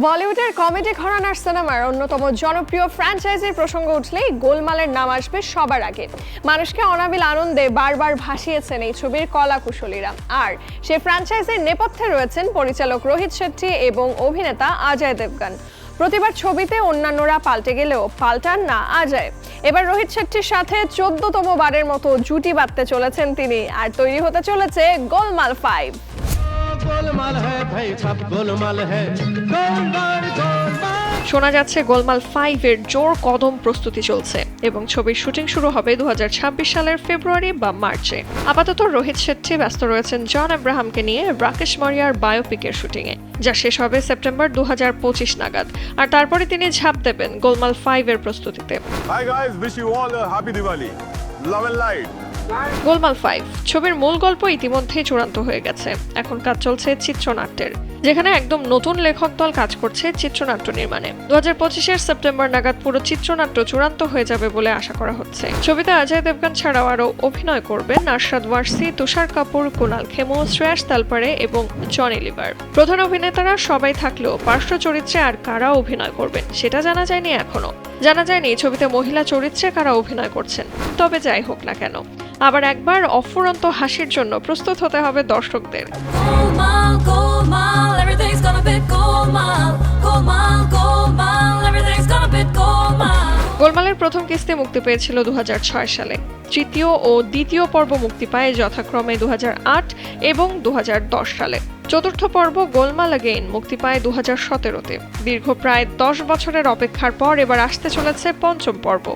বলিউডের কমেডি ঘরানার সিনেমার অন্যতম জনপ্রিয় ফ্র্যাঞ্চাইজির প্রসঙ্গ উঠলেই গোলমালের নাম আসবে সবার আগে। মানুষকে অনাবিল আনন্দে বারবার ভাসিয়েছেন এই ছবির কলা কুশলীরা আর সেই ফ্র্যাঞ্চাইজির নেপথ্যে রয়েছেন পরিচালক রোহিত শেট্টি এবং অভিনেতা অজয় দেবগন। প্রতিবার ছবিতে অন্যান্যরা পাল্টে গেলেও পাল্টান না অজয় এবার রোহিত শেট্টির সাথে চোদ্দতম বারের মতো জুটি বাঁধতে চলেছেন তিনি, আর তৈরি হতে চলেছে গোলমাল ফাইভ শোনা যাচ্ছে গোলমাল ফাইভ এর জোর কদম প্রস্তুতি চলছে এবং ছবির শুটিং শুরু হবে দুহাজার ছাব্বিশ সালের ফেব্রুয়ারি বা মার্চে। আপাতত রোহিত শেট্টি ব্যস্ত রয়েছেন জন আব্রাহামকে নিয়ে রাকেশ মরিয়ার বায়োপিকের শুটিংয়ে যা শেষ হবে সেপ্টেম্বর দু হাজার পঁচিশ নাগাদ। আর তারপরে তিনি ঝাঁপ দেবেন গোলমাল ফাইভ এর প্রস্তুতিতে Love and light. Golmaal five ছবির মূল গল্প ইতিমধ্যেই চূড়ান্ত হয়ে গেছে। এখন কাজ চলছে চিত্রনাট্যের, যেখানে একদম নতুন লেখক দল কাজ করছে চিত্রনাট্য নির্মাণে। দু হাজার পঁচিশের সেপ্টেম্বর নাগাদ পুরো চিত্রনাট্য চূড়ান্ত হয়ে যাবে বলে আশা করা হচ্ছে। ছবিতে অজয় দেবগান ছাড়াও আরও অভিনয় করবেন আরশাদ ওয়ার্সি, তুষার কাপুর, কুনাল খেমো, শ্রেয়াস তালপারে এবং জনি লিভার। প্রধান অভিনেতারা সবাই থাকলেও পার্শ্ব চরিত্রে আর কারা অভিনয় করবেন সেটা জানা যায়নি এখনও। জানা যায়নি ছবিতে মহিলা চরিত্রে কারা অভিনয় করছেন। তবে যাই হোক না কেন। আবার একবার অফুরন্ত হাসির জন্য প্রস্তুত হতে হবে দর্শকদের. গোলমালের প্রথম কিস্তি মুক্তি পেয়েছিল দু হাজার ছয় সালে। তৃতীয় ও দ্বিতীয় পর্ব মুক্তি পায় যথাক্রমে দু হাজার আট এবং দু হাজার দশ সালে। চতুর্থ পর্ব গোলমাল অগেইন মুক্তি পায় দু সতেরোতে। দীর্ঘ প্রায় দশ বছরের অপেক্ষার পর এবার আসতে চলেছে পঞ্চম পর্ব।